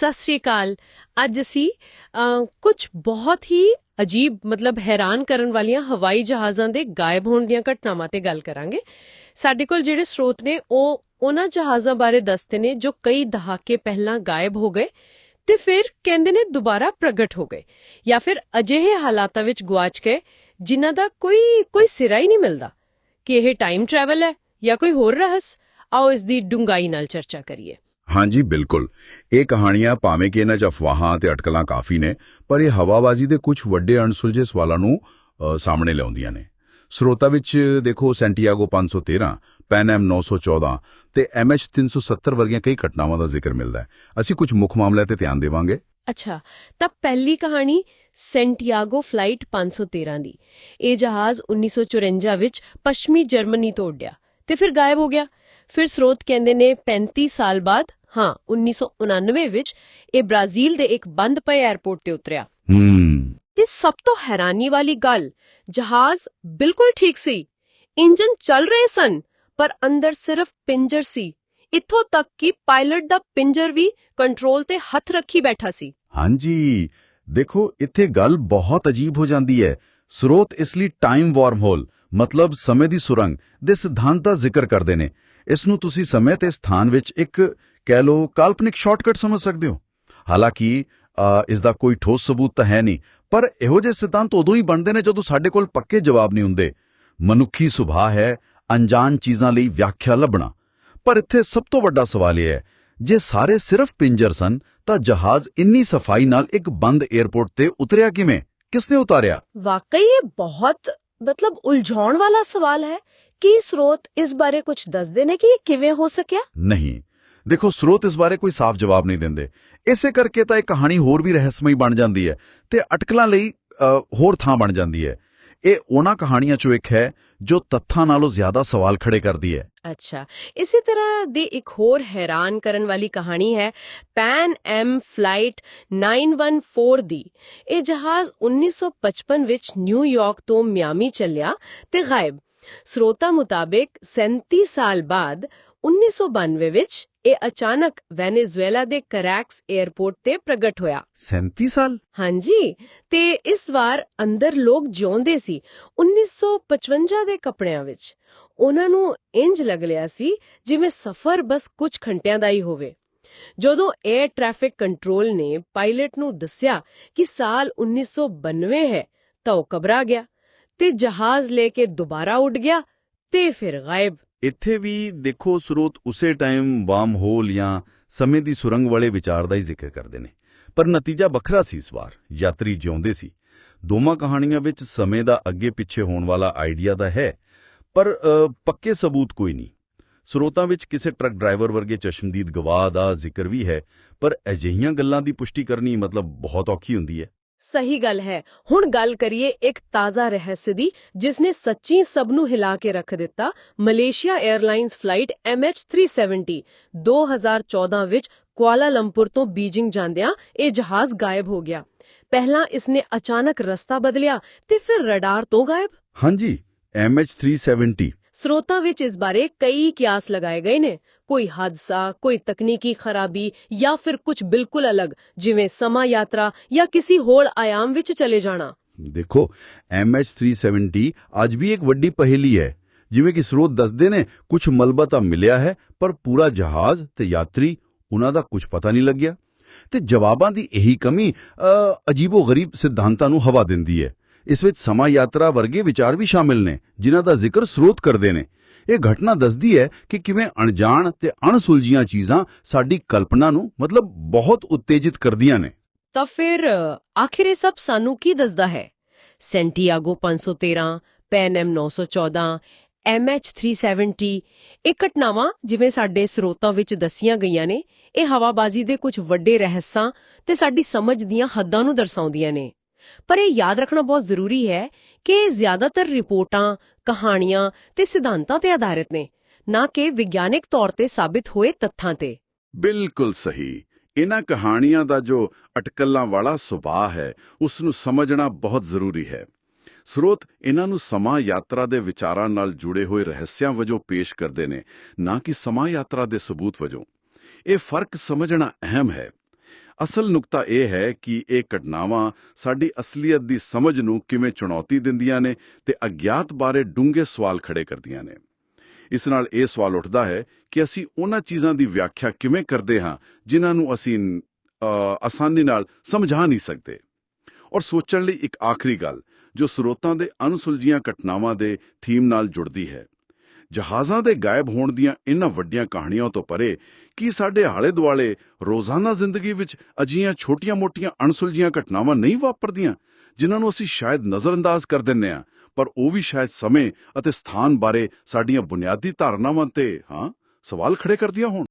ਸਤਿ ਸ਼੍ਰੀ ਅਕਾਲ। ਅੱਜ ਅਸੀਂ ਕੁਝ ਬਹੁਤ ਹੀ ਅਜੀਬ, ਮਤਲਬ ਹੈਰਾਨ ਕਰਨ ਵਾਲੀਆਂ ਹਵਾਈ ਜਹਾਜ਼ਾਂ ਦੇ ਗਾਇਬ ਹੋਣ ਦੀਆਂ ਘਟਨਾਵਾਂ ਤੇ ਗੱਲ ਕਰਾਂਗੇ। ਸਾਡੇ ਕੋਲ ਜਿਹੜੇ ਸਰੋਤ ਨੇ, ਉਹ ਉਹਨਾਂ ਜਹਾਜ਼ਾਂ ਬਾਰੇ ਦੱਸਦੇ ਨੇ ਜੋ ਕਈ ਦਹਾਕੇ ਪਹਿਲਾਂ ਗਾਇਬ ਹੋ ਗਏ ਤੇ ਫਿਰ ਕਹਿੰਦੇ ਨੇ ਦੁਬਾਰਾ ਪ੍ਰਗਟ ਹੋ ਗਏ ਜਾਂ ਫਿਰ ਅਜਿਹੇ ਹਾਲਾਤਾਂ ਵਿੱਚ ਗਵਾਚ ਗਏ ਜਿਨ੍ਹਾਂ ਦਾ ਕੋਈ ਕੋਈ ਸਿਰਾ ਹੀ ਨਹੀਂ ਮਿਲਦਾ ਕਿ ਇਹ ਟਾਈਮ ਟਰੈਵਲ ਹੈ ਜਾਂ ਕੋਈ ਹੋਰ ਰਹੱਸ। ਆਓ ਇਸ ਦੀ ਡੂੰਘਾਈ ਨਾਲ ਚਰਚਾ ਕਰੀਏ। ਹਾਂਜੀ, ਬਿਲਕੁਲ। ਇਹ ਕਹਾਣੀਆਂ ਭਾਵੇਂ ਕਿ ਇਹਨਾਂ 'ਚ ਅਫਵਾਹਾਂ ਤੇ ਅਟਕਲਾਂ ਕਾਫੀ ਨੇ, ਪਰ ਇਹ ਹਵਾਬਾਜ਼ੀ ਦੇ ਕੁਝ ਵੱਡੇ ਅਣਸੁਲਝੇ ਸਵਾਲਾਂ ਨੂੰ ਸਾਹਮਣੇ ਲਿਆਉਂਦੀਆਂ ਨੇ। ਸਰੋਤਾ ਵਿੱਚ ਦੇਖੋ ਸੈਂਟੀਆਗੋ 513 ਪੈਨਐਮ 914 ਤੇ ਐਮਐਚ 370 ਵਰਗੀਆਂ ਕਈ ਘਟਨਾਵਾਂ ਦਾ ਜ਼ਿਕਰ ਮਿਲਦਾ ਹੈ। ਅਸੀਂ ਕੁਝ ਮੁੱਖ ਮਾਮਲਿਆਂ ਤੇ ਧਿਆਨ ਦੇਵਾਂਗੇ। ਅੱਛਾ, ਤਾਂ ਪਹਿਲੀ ਕਹਾਣੀ ਸੈਂਟੀਆਗੋ ਫਲਾਈਟ 513 ਦੀ। ਇਹ ਜਹਾਜ਼ 1954 ਵਿੱਚ ਪੱਛਮੀ ਜਰਮਨੀ ਤੋਂ ਉੱਡਿਆ ਤੇ ਫਿਰ ਗਾਇਬ ਹੋ ਗਿਆ। ਫਿਰ ਸਰੋਤ ਕਹਿੰਦੇ ਨੇ 35 ਸਾਲ ਬਾਅਦ ਹਾਂ 1999 ਵਿੱਚ ਇਹ ਬ੍ਰਾਜ਼ੀਲ ਦੇ ਇੱਕ ਬੰਦ ਪਏ 에ਅਰਪੋਰਟ ਤੇ ਉਤਰਿਆ। ਹੂੰ। ਤੇ ਸਭ ਤੋਂ ਹੈਰਾਨੀ ਵਾਲੀ ਗੱਲ ਜਹਾਜ਼ ਬਿਲਕੁਲ ਠੀਕ ਸੀ। ਇੰਜਨ ਚੱਲ ਰਹੇ ਸਨ ਪਰ ਅੰਦਰ ਸਿਰਫ ਪਿੰਜਰ ਸੀ। ਇੱਥੋਂ ਤੱਕ ਕਿ ਪਾਇਲਟ ਦਾ ਪਿੰਜਰ ਵੀ ਕੰਟਰੋਲ ਤੇ ਹੱਥ ਰੱਖੀ ਬੈਠਾ ਸੀ। ਹਾਂਜੀ। ਦੇਖੋ ਇੱਥੇ ਗੱਲ ਬਹੁਤ ਅਜੀਬ ਹੋ ਜਾਂਦੀ ਹੈ। ਸਰੋਤ ਇਸ ਲਈ ਟਾਈਮ ਵਾਰਮ ਹੋਲ ਮਤਲਬ ਸਮੇਂ ਦੀ ਸੁਰੰਗ ਦੇ ਸਿਧਾਂਤ ਦਾ ਜ਼ਿਕਰ ਕਰਦੇ ਨੇ। ਇਸ ਨੂੰ ਤੁਸੀਂ ਸਮੇਂ ਤੇ ਸਥਾਨ ਵਿੱਚ ਇੱਕ ਕਹਿ ਲੋ ਕਾਲਪਨਿਕ ਸ਼ਾਰਟਕਟ ਸਮਝ ਸਕਦੇ ਹੋ। ਹਾਲਾਂਕਿ ਇਸ ਦਾ ਕੋਈ ਠੋਸ ਸਬੂਤ ਤਾਂ ਹੈ ਨਹੀਂ ਪਰ ਇਹੋ ਜਿਹੇ ਸਿਧਾਂਤ ਉਦੋਂ ਹੀ ਬਣਦੇ ਨੇ ਜਦੋਂ ਸਾਡੇ ਕੋਲ ਪੱਕੇ ਜਵਾਬ ਨਹੀਂ ਹੁੰਦੇ। ਮਨੁੱਖੀ ਸੁਭਾਅ ਹੈ ਅਣਜਾਣ ਚੀਜ਼ਾਂ ਲਈ ਵਿਆਖਿਆ ਲੱਭਣਾ। ਪਰ ਇੱਥੇ ਸਭ ਤੋਂ ਵੱਡਾ ਸਵਾਲ ਇਹ ਹੈ ਜੇ ਸਾਰੇ ਸਿਰਫ ਪਿੰਜਰ ਸਨ ਤਾਂ ਜਹਾਜ਼ ਇੰਨੀ ਸਫ਼ਾਈ ਨਾਲ ਇੱਕ ਬੰਦ 에ਅਰਪੋਰਟ ਤੇ ਉਤਰਿਆ ਕਿਵੇਂ? ਕਿਸਨੇ ਉਤਾਰਿਆ? ਵਾਕਈ ਇਹ ਬਹੁਤ ਮਤਲਬ ਉਲਝਾਉਣ ਵਾਲਾ ਸਵਾਲ ਹੈ। ਕੀ ਸਰੋਤ ਇਸ ਬਾਰੇ ਕੁਝ ਦੱਸਦੇ ਨੇ ਕਿ ਇਹ ਕਿਵੇਂ ਹੋ ਸਕਿਆ? ਨਹੀਂ ਦੇਖੋ, ਸਰੋਤ ਇਸ ਬਾਰੇ ਕੋਈ ਸਾਫ਼ ਜਵਾਬ ਨਹੀਂ ਦਿੰਦੇ। ਇਸੇ ਕਰਕੇ ਤਾਂ ਇਹ ਕਹਾਣੀ ਹੋਰ ਵੀ ਰਹੱਸਮਈ ਬਣ ਜਾਂਦੀ ਹੈ ਤੇ ਅਟਕਲਾਂ ਲਈ ਹੋਰ ਥਾਂ ਬਣ ਜਾਂਦੀ ਹੈ। ਇਹ ਉਹਨਾਂ ਕਹਾਣੀਆਂ ਚੋਂ ਇੱਕ ਹੈ ਜੋ ਤੱਥਾਂ ਨਾਲੋਂ ਜ਼ਿਆਦਾ ਸਵਾਲ ਖੜੇ ਕਰਦੀ ਹੈ। ਅੱਛਾ। ਇਸੇ ਤਰ੍ਹਾਂ ਦੀ ਇੱਕ ਹੋਰ ਹੈਰਾਨ ਕਰਨ ਵਾਲੀ ਕਹਾਣੀ ਹੈ ਪੈਨ ਐਮ ਫਲਾਈਟ 914 ਦੀ। ਇਹ ਜਹਾਜ਼ 1955 ਵਿੱਚ ਨਿਊਯਾਰਕ ਤੋਂ ਮਿਆਮੀ ਚੱਲਿਆ ਤੇ ਗਾਇਬ। ਸਰੋਤਾ ਮੁਤਾਬਕ 37 ਸਾਲ ਬਾਅਦ 1992 ਵਿੱਚ ਇਹ ਅਚਾਨਕ ਵੈਨੇਜ਼ੁਏਲਾ ਦੇ ਕਰੈਕਸ 에ਅਰਪੋਰਟ ਤੇ ਪ੍ਰਗਟ ਹੋਇਆ। 37 ਸਾਲ? ਹਾਂਜੀ ਤੇ ਇਸ ਵਾਰ ਅੰਦਰ ਲੋਕ ਜਿਉਂਦੇ ਸੀ 1955 ਦੇ ਕੱਪੜਿਆਂ ਵਿੱਚ। ਉਹਨਾਂ ਨੂੰ ਇੰਜ ਲੱਗ ਲਿਆ ਸੀ ਜਿਵੇਂ ਸਫ਼ਰ ਬਸ ਕੁਝ ਘੰਟਿਆਂ ਦਾ ਹੀ ਹੋਵੇ। ਜਦੋਂ 에ਅਰ ਟ੍ਰੈਫਿਕ ਕੰਟਰੋਲ ਨੇ ਪਾਇਲਟ ਨੂੰ ਦੱਸਿਆ ਕਿ ਸਾਲ 1992 ਹੈ ਤਾਂ ਉਹ ਘਬਰਾ ਗਿਆ ਤੇ ਜਹਾਜ਼ ਲੈ ਕੇ ਦੁਬਾਰਾ ਉੱਡ ਗਿਆ ਤੇ ਫਿਰ ਗਾਇਬ। ਇੱਥੇ ਵੀ ਦੇਖੋ ਸਰੋਤ ਉਸੇ ਟਾਈਮ ਵਾਰਮ ਹੋਲ ਜਾਂ ਸਮੇਂ ਦੀ ਸੁਰੰਗ ਵਾਲੇ ਵਿਚਾਰ ਦਾ ਹੀ ਜ਼ਿਕਰ ਕਰਦੇ ਨੇ। ਪਰ ਨਤੀਜਾ ਵੱਖਰਾ ਸੀ ਇਸ ਵਾਰ। ਯਾਤਰੀ ਜਿਉਂਦੇ ਸੀ। ਦੋਵਾਂ ਕਹਾਣੀਆਂ ਵਿੱਚ ਸਮੇਂ ਦਾ ਅੱਗੇ ਪਿੱਛੇ ਹੋਣ ਵਾਲਾ ਆਈਡੀਆ ਤਾਂ ਹੈ, ਪਰ ਪੱਕੇ ਸਬੂਤ ਕੋਈ ਨਹੀਂ। ਸਰੋਤਾਂ ਵਿੱਚ ਕਿਸੇ ਟਰੱਕ ਡਰਾਈਵਰ ਵਰਗੇ ਚਸ਼ਮਦੀਦ ਗਵਾਹ ਦਾ ਜ਼ਿਕਰ ਵੀ ਹੈ, ਪਰ ਅਜਿਹੀਆਂ ਗੱਲਾਂ ਦੀ ਪੁਸ਼ਟੀ ਕਰਨੀ ਮਤਲਬ ਬਹੁਤ ਔਖੀ ਹੁੰਦੀ ਹੈ। ਸਹੀ ਗੱਲ ਹੈ। ਹੁਣ ਗੱਲ ਕਰੀਏ ਇੱਕ ਤਾਜ਼ਾ ਰਹੱਸ ਦੀ ਜਿਸ ਨੇ ਸੱਚੀ ਸਭ ਨੂੰ ਹਿਲਾ ਕੇ ਰੱਖ ਦਿੱਤਾ, ਮਲੇਸ਼ੀਆ 에ਅਰਲਾਈਨਸ ਫਲਾਈਟ MH370 2014 ਵਿੱਚ ਕੁਆਲਾਲੰਪੁਰ ਤੋਂ ਬੀਜਿੰਗ ਜਾਂਦਿਆਂ ਇਹ ਜਹਾਜ਼ ਗਾਇਬ ਹੋ ਗਿਆ। ਪਹਿਲਾਂ ਇਸਨੇ ਅਚਾਨਕ ਰਸਤਾ ਬਦਲਿਆ ਤੇ ਫਿਰ ਰਡਾਰ ਤੋਂ ਗਾਇਬ। ਹਾਂਜੀ MH370 ਸਰੋਤਾਂ ਵਿੱਚ ਇਸ ਬਾਰੇ ਕਈ ਕਿਆਸ ਲਗਾਏ ਗਏ ਨੇ। ਕੋਈ ਹਾਦਸਾ, ਕੋਈ ਤਕਨੀਕੀ ਖਰਾਬੀ ਜਾਂ ਫਿਰ ਕੁਝ ਬਿਲਕੁਲ ਅਲੱਗ, ਜਿਵੇਂ ਸਮਾਂ ਯਾਤਰਾ ਜਾਂ ਕਿਸੇ ਹੋਰ ਆਯਾਮ ਵਿੱਚ ਚਲੇ ਜਾਣਾ। ਦੇਖੋ MH370 ਅੱਜ ਵੀ ਇੱਕ ਵੱਡੀ ਪਹੇਲੀ ਹੈ। ਜਿਵੇਂ ਕਿ ਸਰੋਤ ਦੱਸਦੇ ਨੇ, ਕੁਝ ਮਲਬਾ ਤਾਂ ਮਿਲਿਆ ਹੈ, ਪਰ ਪੂਰਾ ਜਹਾਜ਼ ਤੇ ਯਾਤਰੀ, ਉਹਨਾਂ ਦਾ ਕੁਝ ਪਤਾ ਨਹੀਂ ਲੱਗਿਆ। ਤੇ ਜਵਾਬਾਂ ਦੀ ਇਹੀ ਕਮੀ ਅਜੀਬੋ-ਗਰੀਬ ਸਿਧਾਂਤਾਂ ਨੂੰ ਹਵਾ ਦਿੰਦੀ ਹੈ। ਇਸ ਵਿੱਚ ਸਮਾਂ ਯਾਤਰਾ ਵਰਗੇ ਵਿਚਾਰ ਵੀ ਸ਼ਾਮਿਲ ਨੇ, ਜਿਨ੍ਹਾਂ ਦਾ ਜ਼ਿਕਰ ਸਰੋਤ ਕਰਦੇ ਨੇ। ਇਹ ਘਟਨਾ ਦੱਸਦੀ ਹੈ ਕਿ ਕਿਵੇਂ ਅਣਜਾਣ ਤੇ ਅਣਸੁਲਝੀਆਂ ਚੀਜ਼ਾਂ ਸਾਡੀ ਕਲਪਨਾ ਨੂੰ ਮਤਲਬ ਬਹੁਤ ਉਤੇਜਿਤ ਕਰਦੀਆਂ ਨੇ। ਤਾਂ ਫਿਰ, ਆਖਿਰ ਇਹ ਸਭ ਸਾਨੂੰ ਕੀ ਦੱਸਦਾ ਹੈ? ਸੈਂਟੀਆਗੋ 513 ਪੈਨਐਮ 914 MH370 ਇਹ ਘਟਨਾਵਾਂ ਜਿਵੇਂ ਸਾਡੇ ਸਰੋਤਾਂ ਵਿੱਚ ਦੱਸੀਆਂ ਗਈਆਂ ਨੇ, ਇਹ ਹਵਾਬਾਜ਼ੀ ਦੇ ਕੁਝ ਵੱਡੇ ਰਹੱਸਾਂ ਤੇ ਸਾਡੀ ਸਮਝ ਦੀਆਂ ਹੱਦਾਂ ਨੂੰ ਦਰਸਾਉਂਦੀਆਂ ਨੇ। ਪਰ ਇਹ ਯਾਦ ਰੱਖਣਾ ਬਹੁਤ ਜ਼ਰੂਰੀ ਹੈ ਕਿ ਇਹ ਜ਼ਿਆਦਾਤਰ ਰਿਪੋਰਟਾਂ, ਕਹਾਣੀਆਂ ਤੇ ਸਿਧਾਂਤਾਂ ਤੇ ਆਧਾਰਿਤ ਨੇ, ਨਾ ਕਿ ਵਿਗਿਆਨਿਕ ਤੌਰ ਤੇ ਸਾਬਿਤ ਹੋਏ ਤੱਥਾਂ ਤੇ। ਬਿਲਕੁਲ ਸਹੀ। ਇਹਨਾਂ ਕਹਾਣੀਆਂ ਦਾ ਜੋ ਅਟਕਲਾਂ ਵਾਲਾ ਸੁਭਾਅ ਹੈ, ਉਸ ਨੂੰ ਸਮਝਣਾ ਬਹੁਤ ਜ਼ਰੂਰੀ ਹੈ। ਸਰੋਤ ਇਹਨਾਂ ਨੂੰ ਸਮਾਂ ਯਾਤਰਾ ਦੇ ਵਿਚਾਰਾਂ ਨਾਲ ਜੁੜੇ ਹੋਏ ਰਹੱਸਿਆਂ ਵਜੋਂ ਪੇਸ਼ ਕਰਦੇ ਨੇ, ਨਾ ਕਿ ਸਮਾਂ ਯਾਤਰਾ ਦੇ ਸਬੂਤ ਵਜੋਂ। ਇਹ ਫ਼ਰਕ ਸਮਝਣਾ ਅਹਿਮ ਹੈ। ਅਸਲ ਨੁਕਤਾ ਇਹ ਹੈ ਕਿ ਇਹ ਘਟਨਾਵਾਂ ਸਾਡੀ ਅਸਲੀਅਤ ਦੀ ਸਮਝ ਨੂੰ ਕਿਵੇਂ ਚੁਣੌਤੀ ਦਿੰਦੀਆਂ ਨੇ ਤੇ ਅਗਿਆਤ ਬਾਰੇ ਡੂੰਘੇ ਸਵਾਲ ਖੜੇ ਕਰਦੀਆਂ ਨੇ। ਇਸ ਨਾਲ ਇਹ ਸਵਾਲ ਉੱਠਦਾ ਹੈ ਕਿ ਅਸੀਂ ਉਹਨਾਂ ਚੀਜ਼ਾਂ ਦੀ ਵਿਆਖਿਆ ਕਿਵੇਂ ਕਰਦੇ ਹਾਂ ਜਿਨ੍ਹਾਂ ਨੂੰ ਅਸੀਂ ਆਸਾਨੀ ਨਾਲ ਸਮਝਾ ਨਹੀਂ ਸਕਦੇ। ਔਰ ਸੋਚਣ ਲਈ ਇੱਕ ਆਖਰੀ ਗੱਲ ਜੋ ਸਰੋਤਾਂ ਦੇ ਅਣਸੁਲਝੀਆਂ ਘਟਨਾਵਾਂ ਦੇ ਥੀਮ ਨਾਲ ਜੁੜਦੀ ਹੈ। ਜਹਾਜ਼ਾਂ ਦੇ ਗਾਇਬ ਹੋਣ ਦੀਆਂ ਇਨ੍ਹਾਂ ਵੱਡੀਆਂ ਕਹਾਣੀਆਂ ਤੋਂ ਪਰੇ ਕੀ ਸਾਡੇ ਆਲੇ-ਦੁਆਲੇ ਰੋਜ਼ਾਨਾ ਜ਼ਿੰਦਗੀ ਵਿੱਚ ਅਜੀਆਂ ਛੋਟੀਆਂ-ਮੋਟੀਆਂ ਅਣਸੁਲਝੀਆਂ ਘਟਨਾਵਾਂ ਨਹੀਂ ਵਾਪਰਦੀਆਂ, ਜਿਨ੍ਹਾਂ ਨੂੰ ਅਸੀਂ ਸ਼ਾਇਦ ਨਜ਼ਰਅੰਦਾਜ਼ ਕਰ ਦਿੰਨੇ ਆ ਪਰ ਉਹ ਵੀ ਸ਼ਾਇਦ ਸਮੇਂ ਅਤੇ ਸਥਾਨ ਬਾਰੇ ਸਾਡੀਆਂ ਬੁਨਿਆਦੀ ਧਾਰਨਾਵਾਂ ਤੇ, ਹਾਂ, ਸਵਾਲ ਖੜੇ ਕਰਦੀਆਂ ਹੋਣ?